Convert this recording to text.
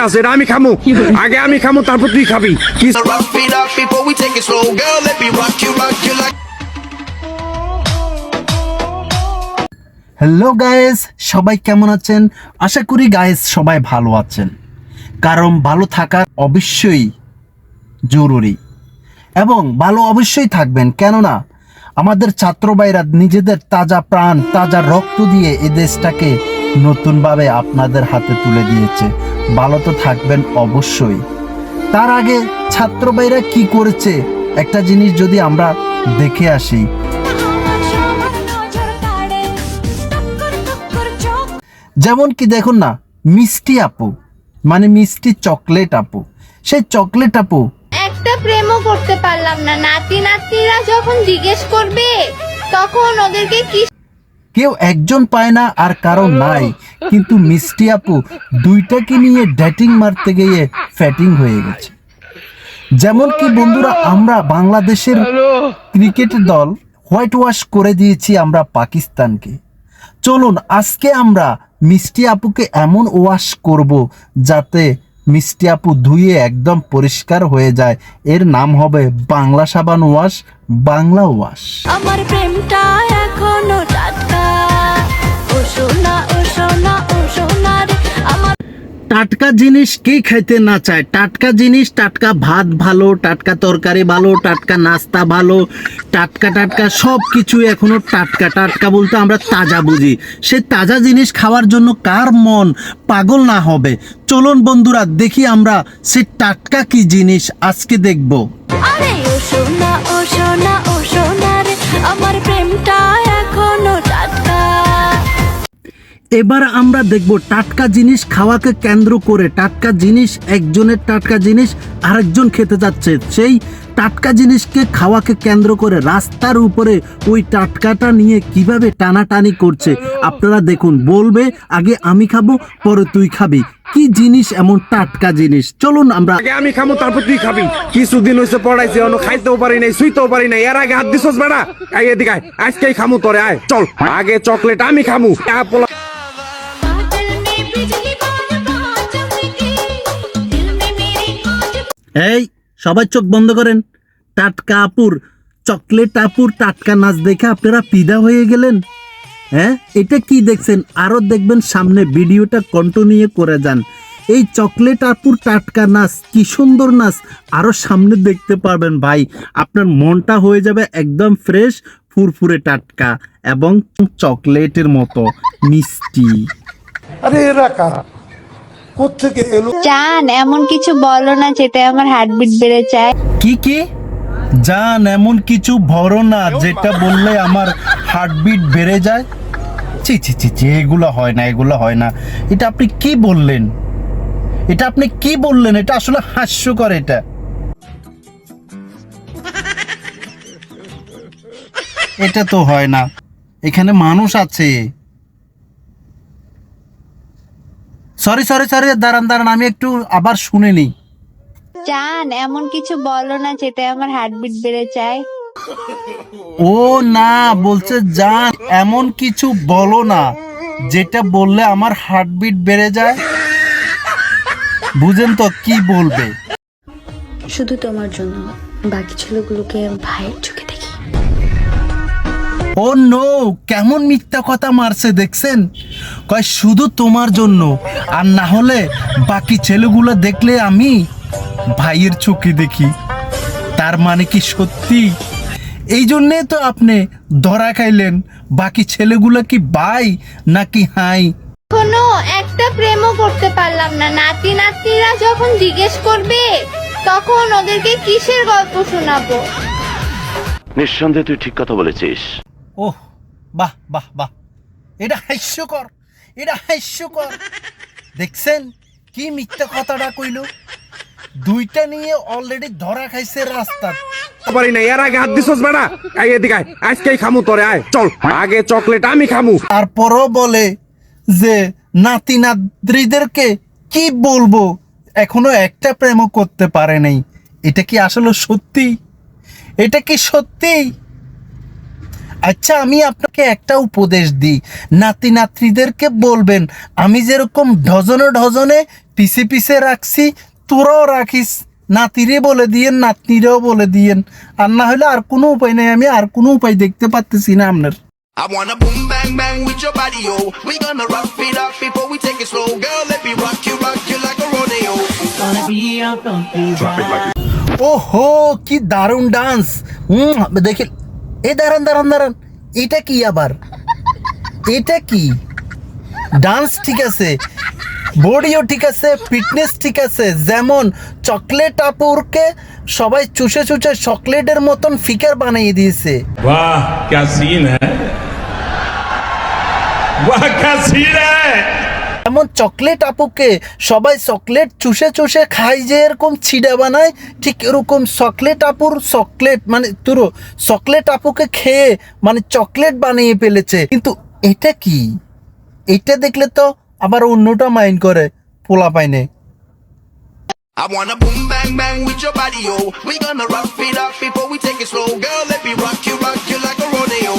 আছে এটা আমি খামু। আগে আমি খামু তারপর তুই খাবি। কি. হ্যালো গায়েস সবাই কেমন আছেন? আশা করি গায়েস সবাই ভালো আছেন। কারণ ভালো থাকা অবশ্যই জরুরি। এবং ভালো অবশ্যই থাকবেন কেননা আমাদের ছাত্র ভাইরা নিজেদের তাজা প্রাণ তাজা রক্ত দিয়ে এই দেশটাকে নতুনভাবে আপনাদের হাতে তুলে দিয়েছে। ভালো তো থাকবেন অবশ্যই। তার আগে ছাত্র ভাইরা কি করেছে? একটা জিনিস যদি আমরা দেখে আসি। যেমন কি দেখুন না, মিষ্টি আপু মানে মিষ্টি চকলেট আপু। সেই চকলেট আপু। একটা প্রেমও করতে পারলাম না। নাতি নাতনিরা যখন জিজ্ঞেস করবে, তখন ওদেরকে কি কেউ একজন পায় না আর কারও নাই। কিন্তু মিষ্টি আপু দুইটাকে নিয়ে ডেটিং মারতে গিয়ে ফ্যাটিং হয়ে গেছে। যেমন কি বন্ধুরা আমরা বাংলাদেশের ক্রিকেট দল হোয়াইট ওয়াশ করে দিয়েছি আমরা পাকিস্তানকে। চলুন আজকে আমরা মিষ্টি আপুকে এমন ওয়াশ করব যাতে মিষ্টি আপু ধুয়ে একদম পরিষ্কার হয়ে যায়। এর নাম হবে বাংলা সাবান ওয়াশ বাংলা ওয়াশ আমার প্রেমটা এখনও টাটকা টাটকা জিনিস কে খাইতে না চায়? টাটকা জিনিস টাটকা ভাত ভালো টাটকা তরকারি ভালো টাটকা নাস্তা ভালো টাটকা টাটকা সব কিছু এখনও টাটকা। টাটকা বলতে আমরা তাজা বুঝি। সে তাজা জিনিস খাওয়ার জন্য কার মন? পাগল না হবে। চলুন বন্ধুরা দেখি আমরা সে টাটকা কি জিনিস আজকে দেখব। আরে এবার আমরা দেখব টাটকা জিনিস খাওয়াকে কেন্দ্র করে। টাটকা জিনিস, একজনের টাটকা জিনিস, আরেকজন খেতে যাচ্ছে। সেই টাটকা জিনিসকে খাওয়াকে কেন্দ্র করে রাস্তার উপরে ওই টাটকাটা নিয়ে কীভাবে টানাটানি করছে, আপনারা দেখুন। বলবে, আগে আমি খাব, পরে তুই খাবি। কি জিনিস এমন টাটকা জিনিস? চলুন আমরা আগে আমি খামু, তারপর তুই খাবি। কিছুদিন হয়েছে পড়াইছে, অন্য খাইতেও পারি নাই, শুইতেও পারি নাই। এর আগে হাত দিছস বেড়া? এদিকে আজকেই খামু, তোরে আয়। চল, আগে চকলেট আমি খামু। এই, সবাই চোখ বন্ধ করেন। টাটকা আপুর, চকলেট আপুর টাটকা নাচ দেখে আপনারা পিদা হয়ে গেলেন। হ্যাঁ এটা কি দেখছেন? আরও দেখবেন সামনে ভিডিওটা কন্টিনিউ করে যান। এই চকলেট আপুর টাটকা নাচ, কি সুন্দর নাচ আরও সামনে দেখতে পারবেন ভাই। আপনার মনটা হয়ে যাবে একদম ফ্রেশ ফুরফুরে টাটকা এবং চকলেটের মতো, মিষ্টি। আরে এরা কারা কোথেকে এলো? জান এমন কিছু বলো না যেটা আমার হার্টবিট বেড়ে যায়। কি কি? জান এমন কিছু ভরো না যেটা বললে আমার হার্টবিট বেড়ে যায়? ছি ছি ছি ছি এগুলো হয় না এগুলো হয় না। এটা আপনি কি বললেন? এটা আপনি কি বললেন? এটা আসলে হাস্যকর এটা। এটা তো হয় না। এখানে মানুষ আছে। সরি সরি সরি দাঁড়ান দাঁড়ান আমি একটু আবার শুনে নিই। জান এমন কিছু বলো না যেটা আমার হার্টবিট বেড়ে যায়। ও না বলছে জান এমন কিছু বলো না যেটা বললে আমার হার্টবিট বেড়ে যায়। বুঝেন তো কি বলবে। শুধু তোমার জন্য বাকি ছেলেগুলোকে ভাইয়ের চোখে দেখি। ও নো কেমন মিথ্যা কথা মারছে দেখছেন? কয় শুধু তোমার জন্য। আর না হলে বাকি ছেলেগুলো দেখলে আমি ভাইয়ের চোখে দেখি। তার মানে কি সত্যি? এই জন্যে তো আপনি ধরা খাইলেন। বাকি ছেলেগুলো কি বাই নাকি হাই? এখনও একটা প্রেমও করতে পারলাম না। নাতি নাতনিরা যখন জিজ্ঞেস করবে তখন ওদেরকে কিসের গল্প শোনাবো? নিঃসন্দেহে তুই ঠিক কথা বলেছিস। ওহ বাহ বাহ বাহ। এটা হাস্যকর। এটা হাস্যকর। দেখছেন? কি মিথ্যা কথাটা কইল? দুইটা নিয়ে অলরেডি ধরা খাইছে রাস্তা পারি নাই এর আগে হাত দিছস বেড়া। আই এদিকে আয় আজকেই খামু তোরে আয় চল। আগে চকলেট আমি খামু। তারপরও বলে যে নাতি নাদ্রিদেরকে কি বলব? এখনও একটা প্রেমও করতে পারে নাই। এটা কি আসলে সত্যি? এটা কি সত্যি? আচ্ছা আমি আপনাকে একটা উপদেশ দিই নাতি নাতনিদেরকে বলবেন আমি যেরকম ডজনে ডজনে পিছে পিছে রাখছি তোরাও রাখিস নাতিরে বলে দিয়েন নাতনিরেও বলে দিয়েন আর না হলে আর কোনো উপায় নেই আমি আর কোনো উপায় দেখতে পারতেছি না আপনার I wanna boom bang bang with your body, yo. We gonna rock it up before we take it slow. Girl, let me rock you, rock you like a rodeo. ওহো কি দারুণ ডান্স হুম দেখে এ দাঁড়ান দাঁড়ান দাঁড়ান। এটা কি আবার? এটা কি? ডান্স ঠিক আছে বডিও ঠিক আছে ফিটনেস ঠিক আছে, যেমন চকলেট আপুরকে সবাই চুষে চুষে চকলেটের মতন ফিকার বানিয়ে দিয়েছে। বাহ ক্যা সিন হ্যায় বাহ ক্যা সিন হ্যায় এমন চকলেট আপুকে সবাই চকলেট চুষে চুষে খায় যে এরকম ছিডা বানায় ঠিক এরকম চকলেট আপুর চকলেট মানে তুরো চকলেট আপুকে খেয়ে মানে চকলেট বানিয়ে ফেলেছে কিন্তু এটা কি এটা দেখলে তো আবার অন্যটা মাইন্ড করে পোলা পাইনে I wanna boom bang bang with your body, yo. We gonna rock it up before we take it slow. Girl, let me rock you, rock you like a rodeo.